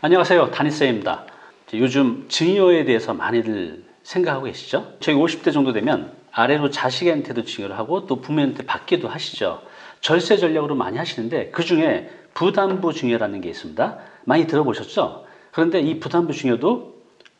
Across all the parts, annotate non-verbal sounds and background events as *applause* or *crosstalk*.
안녕하세요. 다니쌤입니다. 요즘 증여에 대해서 많이들 생각하고 계시죠? 저희 50대 정도 되면 아래로 자식한테도 증여를 하고 또 부모한테 받기도 하시죠. 절세 전략으로 많이 하시는데 그 중에 부담부 증여라는 게 있습니다. 많이 들어보셨죠? 그런데 이 부담부 증여도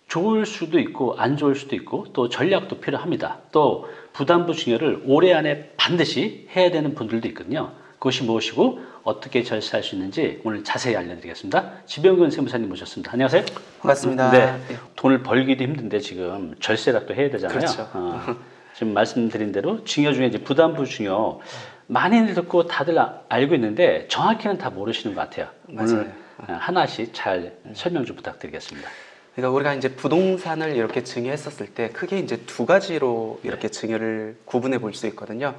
좋을 수도 있고 안 좋을 수도 있고 또 전략도 필요합니다. 또 부담부 증여를 올해 안에 반드시 해야 되는 분들도 있거든요. 그것이 무엇이고 어떻게 절세할 수 있는지 오늘 자세히 알려드리겠습니다. 지병근 세무사님 모셨습니다. 안녕하세요. 반갑습니다. 네. 돈을 벌기도 힘든데 지금 절세라도 해야 되잖아요. 그렇죠. 어, *laughs* 지금 말씀드린 대로 증여 중에 이제 부담부 증여 많이 듣고 다들 아- 알고 있는데 정확히는 다 모르시는 것 같아요. 오늘 맞아요. 어, 하나씩 잘 설명 좀 부탁드리겠습니다. 그러니까 우리가 이제 부동산을 이렇게 증여했었을 때 크게 이제 두 가지로 이렇게 증여를 구분해 볼 수 있거든요.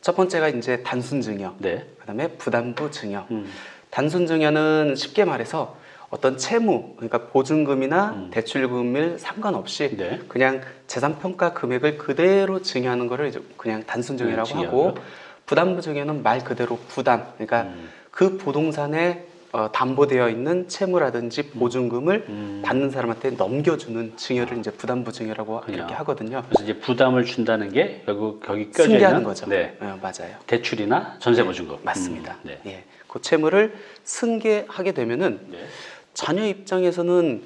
첫 번째가 이제 단순 증여, 네. 그다음에 부담부 증여. 음. 단순 증여는 쉽게 말해서 어떤 채무, 그러니까 보증금이나 음. 대출금을 상관없이 네. 그냥 재산 평가 금액을 그대로 증여하는 거를 이제 그냥 단순 증여라고 네. 하고 부담부 증여는 말 그대로 부담, 그러니까 음. 그 부동산에 어, 담보되어 있는 채무라든지 보증금을 음. 받는 사람한테 넘겨주는 증여를 이제 부담부 증여라고 그냥. 이렇게 하거든요. 그래서 이제 부담을 준다는 게 결국 거기 껴져 승계하는 있는 거죠. 네. 어, 맞아요. 대출이나 전세 보증금. 맞습니다. 음, 네. 예, 그 채무를 승계하게 되면은 네. 자녀 입장에서는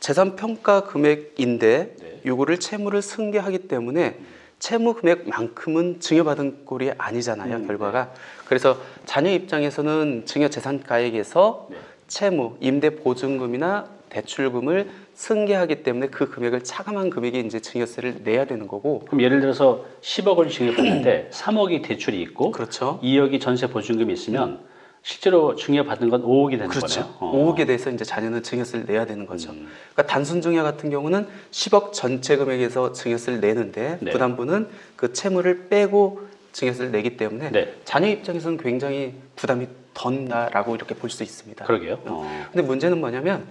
재산 평가 금액인데 네. 요거를 채무를 승계하기 때문에 채무 금액만큼은 증여받은 꼴이 아니잖아요 음, 결과가. 그래서 자녀 입장에서는 증여 재산 가액에서 네. 채무 임대 보증금이나 대출금을 승계하기 때문에 그 금액을 차감한 금액이 이제 증여세를 내야 되는 거고. 그럼 예를 들어서 10억을 증여받는데 *clears throat* 3억이 대출이 있고 그렇죠. 2억이 전세 보증금이 있으면 실제로 증여받은 건 5억이 되는 그렇죠. 거네요. 어. 5억에 대해서 이제 자녀는 증여세를 내야 되는 거죠. 음. 그러니까 단순 증여 같은 경우는 10억 전체 금액에서 증여세를 내는데 네. 부담부는 그 채무를 빼고 증여세를 내기 때문에 네. 자녀 입장에서는 굉장히 부담이 덜다라고 이렇게 볼 수 있습니다. 그러게요. 어. 근데 문제는 뭐냐면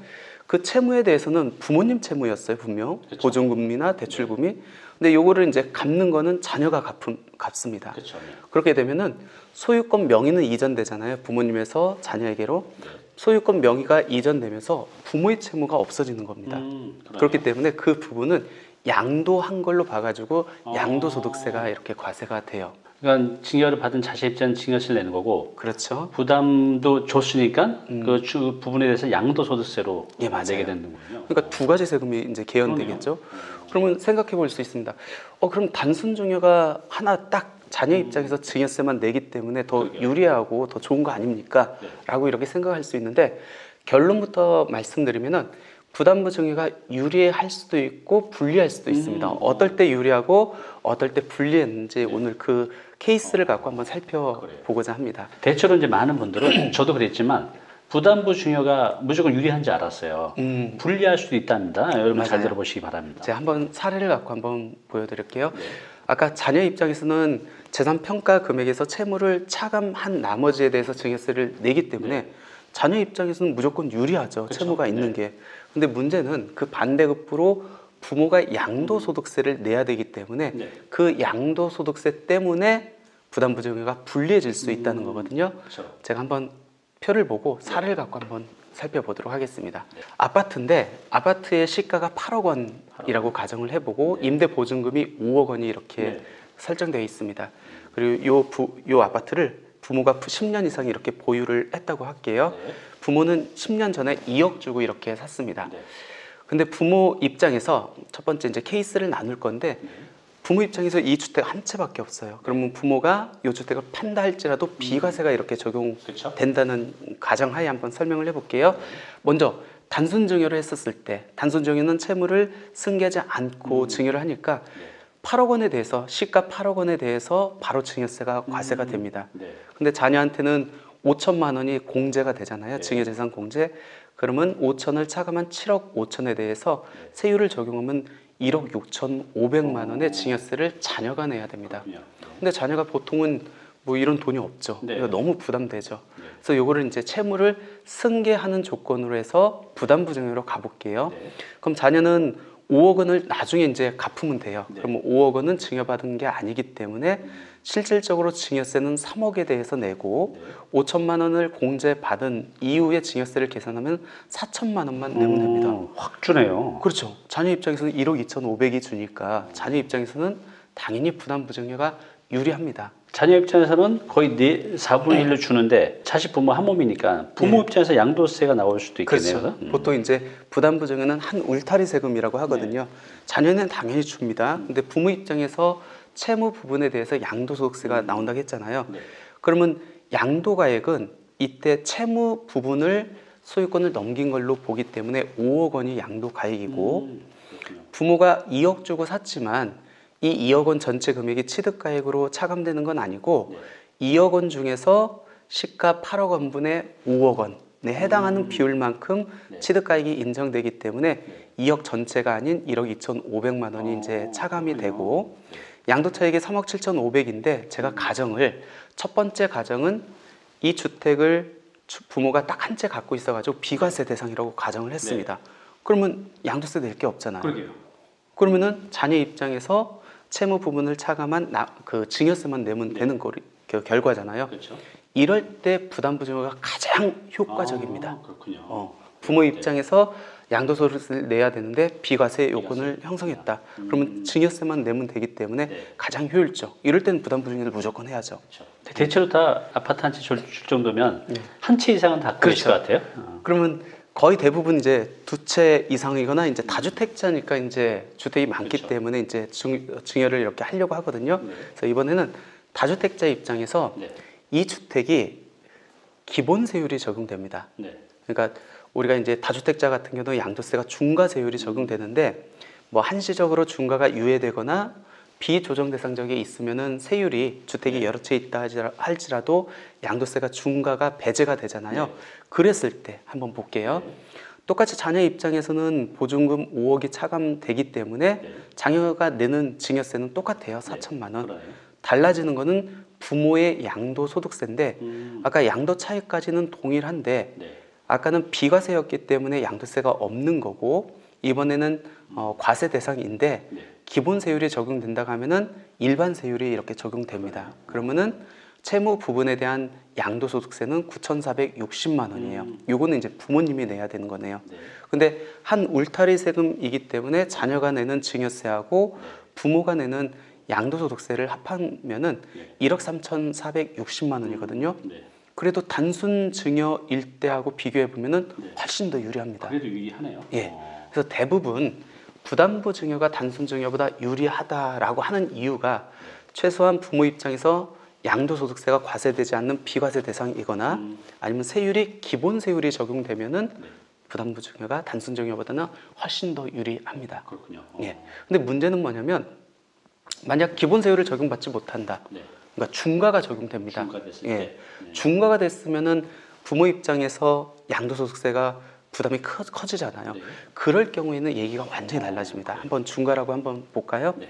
그 채무에 대해서는 부모님 채무였어요 분명 그렇죠. 보증금이나 대출금이 근데 요거를 이제 갚는 거는 자녀가 갚음, 갚습니다. 그렇죠. 그렇게 되면은 소유권 명의는 이전되잖아요. 부모님에서 자녀에게로 네. 소유권 명의가 이전되면서 부모의 채무가 없어지는 겁니다. 음. 그렇기 때문에 그 부분은 양도한 걸로 봐가지고 어. 양도소득세가 이렇게 과세가 돼요. 그러니까 증여를 받은 자식 입장은 증여세를 내는 거고 그렇죠. 부담도 줬으니까 음. 그 주, 부분에 대해서 양도소득세로 예, 맞아요. 내게 되는 거군요. 그러니까 두 가지 세금이 이제 개연되겠죠. 그러면 생각해 볼 수 있습니다. 어 그럼 단순 증여가 하나 딱 자녀 입장에서 증여세만 내기 때문에 더 음. 그러게요. 유리하고 더 좋은 거 아닙니까? 네. 라고 이렇게 생각할 수 있는데 결론부터 말씀드리면은 부담부 증여가 유리할 수도 있고 불리할 수도 있습니다. 음. 어떨 때 유리하고 어떨 때 불리했는지 오늘 그 케이스를 갖고 한번 살펴보고자 합니다. 대체로 이제 많은 분들은 *clears throat* 저도 그랬지만 부담부 증여가 무조건 유리한 줄 알았어요. 음, 불리할 수도 있답니다. 여러분 잘 맞아요. 들어보시기 바랍니다. 제가 한번 사례를 갖고 한번 보여드릴게요. 네. 아까 자녀 입장에서는 재산 평가 금액에서 채무를 차감한 나머지에 대해서 증여세를 내기 때문에 자녀 입장에서는 무조건 유리하죠. 네. 그쵸. 채무가 네. 있는 게. 근데 문제는 그 반대급부로 부모가 양도소득세를 내야 되기 때문에 네. 그 양도소득세 때문에 부담부증여가 불리해질 수 있다는 거거든요. 그렇죠. 제가 한번 표를 보고 사례를 갖고 한번 살펴보도록 하겠습니다. 네. 아파트인데 아파트의 시가가 8억 원이라고 가정을 해보고 임대 보증금이 5억 원이 이렇게 네. 설정되어 있습니다. 그리고 요, 부, 요 아파트를 부모가 10년 이상 이렇게 보유를 했다고 할게요. 네. 부모는 10년 전에 2억 주고 이렇게 샀습니다. 네. 근데 부모 입장에서 첫 번째 이제 케이스를 나눌 건데 부모 입장에서 이 주택 한 채밖에 없어요. 그러면 부모가 이 주택을 판다 할지라도 비과세가 이렇게. 적용된다는 가정하에 한번 설명을 해볼게요. 먼저 단순 증여를 했었을 때 단순 증여는 채무를 승계하지 않고 증여를 하니까 8억 원에 대해서 시가 8억 원에 대해서 바로 증여세가 과세가 됩니다. 네. 근데 자녀한테는 5천만 원이 공제가 되잖아요. 네. 증여재산 공제. 그러면 5천을 차감한 7억 5천에 대해서 네. 세율을 적용하면 1억 6천 5백만 원의 증여세를 자녀가 내야 됩니다. 그렇군요. 근데 자녀가 보통은 뭐 이런 돈이 없죠. 네. 그러니까 너무 부담되죠. 네. 그래서 요거를 이제 채무를 승계하는 조건으로 해서 부담부증여로 가볼게요. 네. 그럼 자녀는 5억 원을 나중에 이제 갚으면 돼요. 네. 그러면 5억 원은 증여받은 게 아니기 때문에 실질적으로 증여세는 3억에 대해서 내고 네. 5천만 원을 공제 받은 이후에 증여세를 계산하면 4천만 원만 내면 됩니다. 음, 확 주네요. 그렇죠. 자녀 입장에서는 1억 2,500이 주니까 자녀 입장에서는 당연히 부담부정료가 유리합니다. 자녀 입장에서는 거의 네 4분의 1로 주는데 자식 부모 한 몸이니까 부모 입장에서 양도세가 나올 수도 있겠네요. 네. 그렇죠. 음. 보통 이제 부담부정은 한 울타리 세금이라고 하거든요. 네. 자녀는 당연히 줍니다. 근데 부모 입장에서 채무 부분에 대해서 양도소득세가 나온다고 했잖아요. 네. 그러면 양도가액은 이때 채무 부분을 소유권을 넘긴 걸로 보기 때문에 5억 원이 양도가액이고 음. 부모가 2억 주고 샀지만 이 2억 원 전체 금액이 취득가액으로 차감되는 건 아니고 네. 2억 원 중에서 시가 8억 원분의 5억 원에 해당하는 비율만큼 네. 취득가액이 인정되기 때문에 2억 전체가 아닌 1억 2,500만 원이 어, 이제 차감이 그렇군요. 되고 양도 차익이 3억 7,500인데 제가 가정을 첫 번째 가정은 이 주택을 주- 부모가 딱 한 채 갖고 있어가지고 비과세 대상이라고 가정을 했습니다. 그러면 양도세 낼 게 없잖아요. 그러게요. 그러면은 자녀 입장에서 채무 부분을 차감한 나, 그 증여세만 내면 되는 거, 그 결과잖아요. 그렇죠. 이럴 때 부담부정료가 가장 효과적입니다. 아, 그렇군요. 어, 부모 입장에서 양도소득세를 내야 되는데 비과세 요건을 형성했다. 그러면 증여세만 내면 되기 때문에 네. 가장 효율적. 이럴 때는 부담부정료를 무조건 해야죠. 그렇죠. 대체로 다 아파트 한 채 줄 정도면 한채 이상은 다 네. 그렇죠. 것 같아요. 어. 그러면 거의 대부분 이제 두 채 이상이거나 이제 다주택자니까 이제 주택이 많기 그렇죠. 때문에 이제 증, 증여를 이렇게 하려고 하거든요. 네. 그래서 이번에는 다주택자 입장에서 네. 이 주택이 기본 세율이 적용됩니다. 네. 그러니까 우리가 이제 다주택자 같은 경우는 양도세가 중과 세율이 적용되는데 뭐 한시적으로 중과가 유예되거나 비조정 대상적에 있으면은 세율이 주택이 여러 채 있다 할지라도 양도세가 중과가 배제가 되잖아요. 네. 그랬을 때 한번 볼게요. 똑같이 자녀 입장에서는 보증금 5억이 차감되기 때문에 네. 자녀가 내는 증여세는 똑같아요. 4천만 원. 달라지는 거는 부모의 양도 소득세인데 음. 아까 양도 차익까지는 동일한데 네. 아까는 비과세였기 때문에 양도세가 없는 거고 이번에는 어, 과세 대상인데 네. 기본 세율이 적용된다고 하면은 일반 세율이 이렇게 적용됩니다. 그러면은 채무 부분에 대한 양도소득세는 9,460만 원이에요. 음. 요거는 이제 부모님이 내야 되는 거네요. 네. 근데 한 울타리 세금이기 때문에 자녀가 내는 증여세하고 부모가 내는 양도소득세를 합하면은 네. 1억 3,460만 원이거든요. 네. 그래도 단순 증여일 때하고 비교해 보면은 네. 훨씬 더 유리합니다. 그래도 유리하네요. 예. 어. 그래서 대부분 부담부 증여가 단순 증여보다 유리하다라고 하는 이유가 최소한 부모 입장에서 양도소득세가 과세되지 않는 비과세 대상이거나 음. 아니면 세율이 기본 세율이 적용되면은 네. 부담부 증여가 단순 증여보다는 훨씬 더 유리합니다. 그렇군요. 어. 예. 근데 문제는 뭐냐면 만약 기본 세율을 적용받지 못한다. 네. 그러니까 중과가 적용됩니다. 중과 됐을 예. 때. 네. 중과가 됐으면은 부모 입장에서 양도소득세가 부담이 커, 커지잖아요. 네. 그럴 경우에는 얘기가 완전히 달라집니다. 한번 중과라고 한번 볼까요? 네.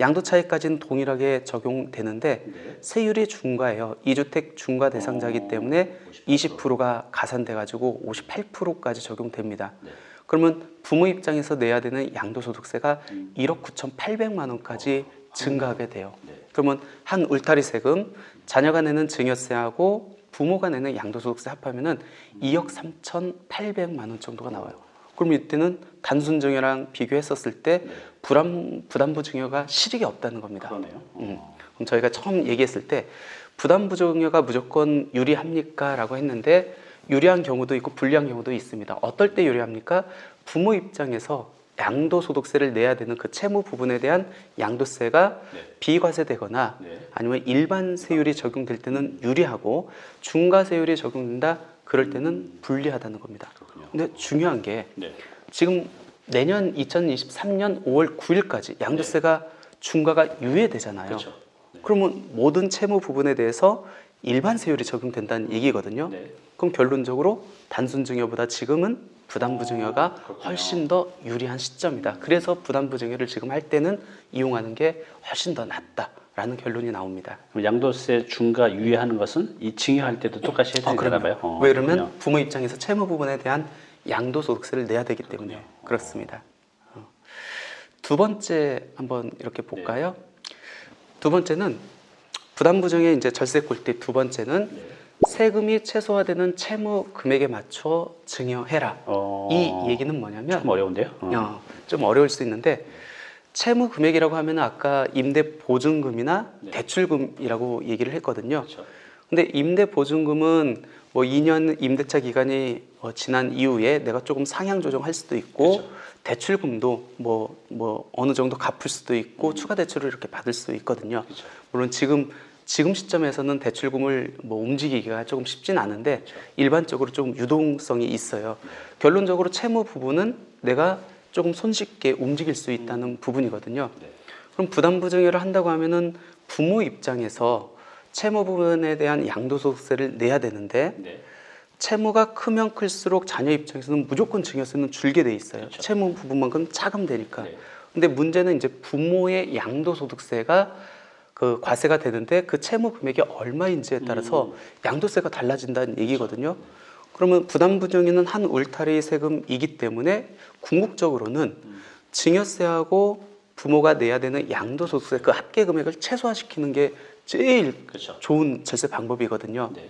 양도 차익까지는 동일하게 적용되는데 네. 세율이 중과예요. 이주택 중과 대상자이기 어, 때문에 50%. 20%가 가산돼 가지고 58%까지 적용됩니다. 네. 그러면 부모 입장에서 내야 되는 양도소득세가 음. 1억 9,800만 원까지 증가하게 돼요. 네. 그러면 한 울타리 세금, 자녀가 내는 증여세하고 부모가 내는 양도소득세 합하면은 2억 3,800만 원 정도가 나와요. 그럼 이때는 단순 증여랑 비교했었을 때 네. 부담 부담부 증여가 실익이 없다는 겁니다. 그러네요. 음. 어. 그럼 저희가 처음 얘기했을 때 부담부 증여가 무조건 유리합니까라고 했는데 유리한 경우도 있고 불리한 경우도 있습니다. 어떨 때 유리합니까? 부모 입장에서 양도소득세를 내야 되는 그 채무 부분에 대한 양도세가 네. 비과세되거나 네. 아니면 일반 세율이 적용될 때는 유리하고 중과 세율이 적용된다 그럴 때는 불리하다는 겁니다. 그렇군요. 근데 중요한 게 네. 지금 내년 2023년 5월 9일까지 양도세가 중과가 유예되잖아요. 그렇죠. 네. 그러면 모든 채무 부분에 대해서 일반 세율이 적용된다는 얘기거든요. 네. 그럼 결론적으로 단순 증여보다 지금은 부담부 증여가 그렇군요. 훨씬 더 유리한 시점이다. 그래서 부담부 증여를 지금 할 때는 이용하는 게 훨씬 더 낫다라는 결론이 나옵니다. 그럼 양도세 중과 유예하는 것은 이 증여할 때도 똑같이 해야 되나 봐요. 어, 왜 그러면 그렇군요. 부모 입장에서 채무 부분에 대한 양도소득세를 내야 되기 때문에 그렇습니다. 어. 두 번째 한번 이렇게 볼까요? 두 번째는 부담 부정의 이제 절세 꿀팁 두 번째는 네. 세금이 최소화되는 채무 금액에 맞춰 증여해라. 어, 이 얘기는 뭐냐면 좀 어려운데요. 어. 어, 좀 어려울 수 있는데 채무 금액이라고 하면 아까 임대 보증금이나 네. 대출금이라고 얘기를 했거든요. 그렇죠. 근데 임대 보증금은 뭐 2년 임대차 기간이 어, 지난 이후에 내가 조금 상향 조정할 수도 있고 그렇죠. 대출금도 뭐뭐 어느 정도 갚을 수도 있고 추가 대출을 이렇게 받을 수 있거든요. 음. 그렇죠. 물론 지금 지금 시점에서는 대출금을 뭐 움직이기가 조금 쉽진 않은데. 일반적으로 좀 유동성이 있어요. 결론적으로 채무 부분은 내가 조금 손쉽게 움직일 수 있다는 부분이거든요. 네. 그럼 부담 부정액을 한다고 하면은 부모 입장에서 채무 부분에 대한 양도소득세를 내야 되는데 네. 채무가 크면 클수록 자녀 입장에서는 무조건 증여세는 줄게 돼 있어요. 그렇죠. 채무 부분만큼 차감되니까. 네. 근데 문제는 이제 부모의 양도소득세가 그 과세가 되는데 그 채무 금액이 얼마인지에 따라서 음. 양도세가 달라진다는 얘기거든요. 그러면 부담 부정에는 한 울타리 세금이기 때문에 궁극적으로는 음. 증여세하고 부모가 내야 되는 양도소득세 그 합계 금액을 최소화시키는 게 제일 그렇죠. 좋은 절세 방법이거든요. 네.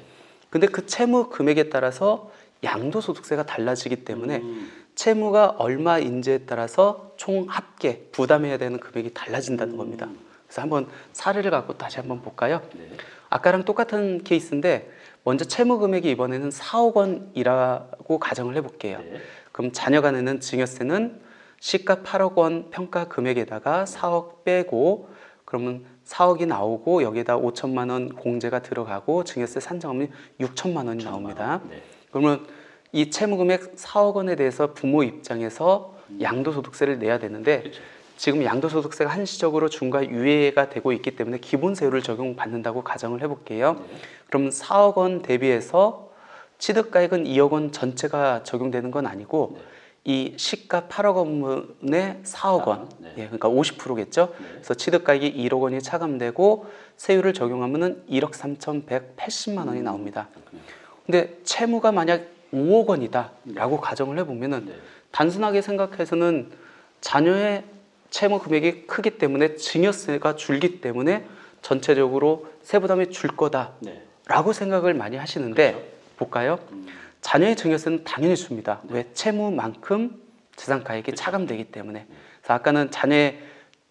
근데 그 채무 금액에 따라서 양도소득세가 달라지기 때문에 음. 채무가 얼마인지에 따라서 총 합계 부담해야 되는 금액이 달라진다는 겁니다. 그래서 한번 사례를 갖고 다시 한번 볼까요? 네. 아까랑 똑같은 케이스인데 먼저 채무 금액이 이번에는 4억 원이라고 가정을 해볼게요. 네. 그럼 자녀가 내는 증여세는 시가 8억 원 평가 금액에다가 4억 빼고 그러면 4억이 나오고 여기에다 5천만 원 공제가 들어가고 증여세 산정하면 6천만 원이 나옵니다. 네. 그러면 이 채무 금액 4억 원에 대해서 부모 입장에서 양도소득세를 내야 되는데 그렇죠. 지금 양도소득세가 한시적으로 중과 유예가 되고 있기 때문에 기본세율을 적용받는다고 가정을 해볼게요. 네. 그럼 4억 원 대비해서 취득가액은 2억 원 전체가 적용되는 건 아니고 네. 이 시가 8억 원에 4억 원, 네. 예, 그러니까 50%겠죠. 네. 그래서 취득가액이 1억 원이 차감되고 세율을 적용하면은 1억 3,180만 원이 나옵니다. 근데 채무가 만약 5억 원이다라고 가정을 해보면은 네. 단순하게 생각해서는 자녀의 채무 금액이 크기 때문에 증여세가 줄기 때문에 전체적으로 세부담이 줄 거다라고 네. 생각을 많이 하시는데 그렇죠. 볼까요? 음. 자녀의 증여세는 당연히 줍니다. 왜 채무만큼 재산가액이 그렇죠. 차감되기 때문에. 그래서 아까는 자녀의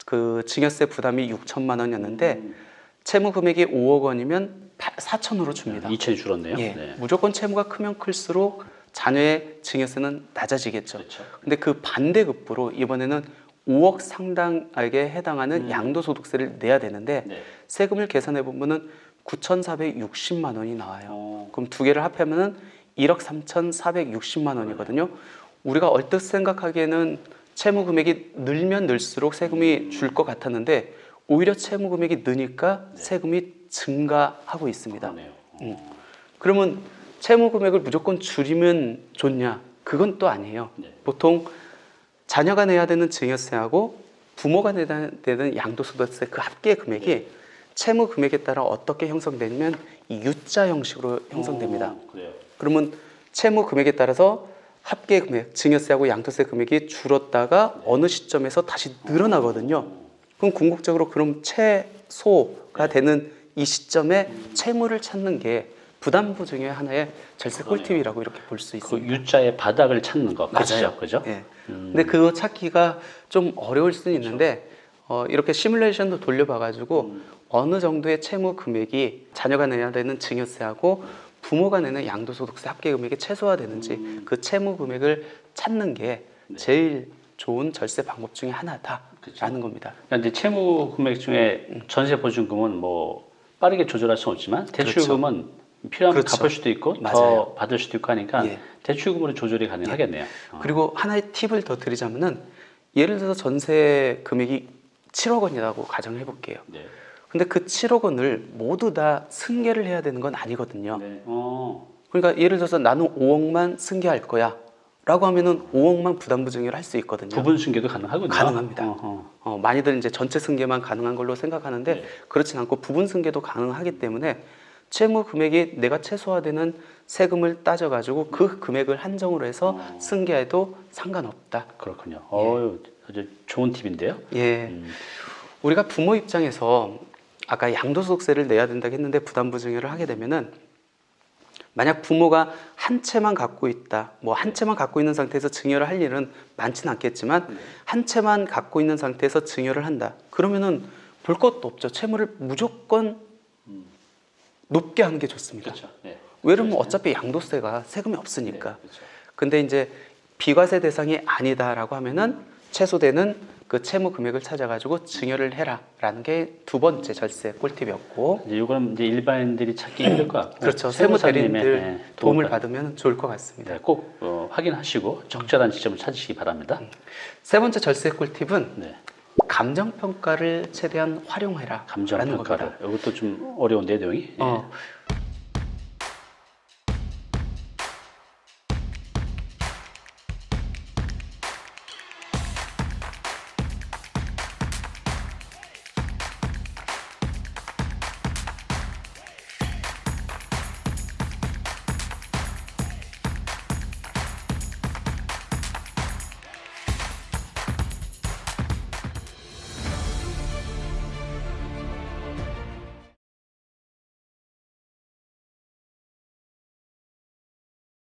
그 증여세 부담이 6천만 원이었는데 음. 채무 금액이 5억 원이면 4천으로 줍니다. 2천이 줄었네요. 예, 네. 무조건 채무가 크면 클수록 자녀의 증여세는 낮아지겠죠. 그렇죠. 근데 그 반대급부로 이번에는 5억 상당액에 해당하는 음. 양도소득세를 내야 되는데 네. 세금을 계산해 보면은 9,460만 원이 나와요. 어. 그럼 두 개를 합하면은 1억 3,460만 원이거든요. 우리가 얼뜻 생각하기에는 채무 금액이 늘면 늘수록 세금이 줄것 같았는데 오히려 채무 금액이 느니까 세금이 증가하고 있습니다. 그러네요. 음. 그러면 채무 금액을 무조건 줄이면 좋냐? 그건 또 아니에요. 네. 보통 자녀가 내야 되는 증여세하고 부모가 내야 되는 양도소득세 그 합계 금액이 채무 금액에 따라 어떻게 형성되냐면 이 U자 형식으로 형성됩니다. 어, 그래요. 그러면 채무 금액에 따라서 합계 금액, 증여세하고 양도세 금액이 줄었다가 어느 시점에서 다시 늘어나거든요. 그럼 궁극적으로 그럼 최소가 되는 이 시점에 채무를 찾는 게 부담 보증의 하나의 절세 그러네요. 꿀팁이라고 이렇게 볼 수 그 있습니다. U자의 바닥을 찾는 거. 그렇죠. 그죠? 예. 음. 근데 그거 찾기가 좀 어려울 수는 있는데 어, 이렇게 시뮬레이션도 돌려봐가지고 음. 어느 정도의 채무 금액이 자녀가 내야 되는 증여세하고 부모가 내는 양도소득세 합계 금액이 최소화되는지 음. 그 채무 금액을 찾는 게 네. 제일 좋은 절세 방법 중에 하나다라는 그쵸. 겁니다. 그런데 채무 금액 중에 전세 보증금은 뭐 빠르게 조절할 수는 없지만 대출금은 필요하면 그렇죠. 갚을 수도 있고 더 맞아요. 받을 수도 있고 하니까 예. 대출금으로 조절이 가능하겠네요. 어. 그리고 하나의 팁을 더 드리자면은 예를 들어서 전세 금액이 7억 원이라고 가정해 볼게요. 네. 근데 그 7억 원을 모두 다 승계를 해야 되는 건 아니거든요. 네. 어. 그러니까 예를 들어서 나는 5억만 승계할 거야. 라고 하면은 5억만 부담 부증을 할수 있거든요. 부분 승계도 가능하군요. 가능합니다. 어허. 어, 많이들 이제 전체 승계만 가능한 걸로 생각하는데 네. 그렇진 않고 부분 승계도 가능하기 때문에 채무 금액이 내가 최소화되는 세금을 따져 가지고 그 금액을 한정으로 해서 어. 승계해도 상관없다. 그렇군요. 예. 어유 아주 좋은 팁인데요. 예. 음. 우리가 부모 입장에서 아까 양도소득세를 내야 된다고 했는데 부담부 증여를 하게 되면은 만약 부모가 한 채만 갖고 있다, 뭐 한 채만 갖고 있는 상태에서 증여를 할 일은 많지는 않겠지만 한 채만 갖고 있는 상태에서 증여를 한다. 그러면은 볼 것도 없죠. 채무를 무조건 높게 하는 게 좋습니다. 그렇죠. 네. 왜냐면 어차피 양도세가 세금이 없으니까. 네, 그렇죠. 근데 이제 비과세 대상이 아니다라고 하면은 최소되는 그 채무 금액을 찾아가지고 증여를 해라라는 게 두 번째 절세 꿀팁이었고 이제 이거는 이제 일반인들이 찾기 힘들 것 같고 그렇죠 세무 세무사님의, 대리인들 네, 도움을 받- 받으면 좋을 것 같습니다. 네, 꼭 어, 확인하시고 적절한 지점을 찾으시기 바랍니다. 세 번째 절세 꿀팁은 네, 감정 평가를 최대한 활용해라. 감정 라는 평가를 겁니다. 이것도 좀 어려운데 내용이. 예. 어,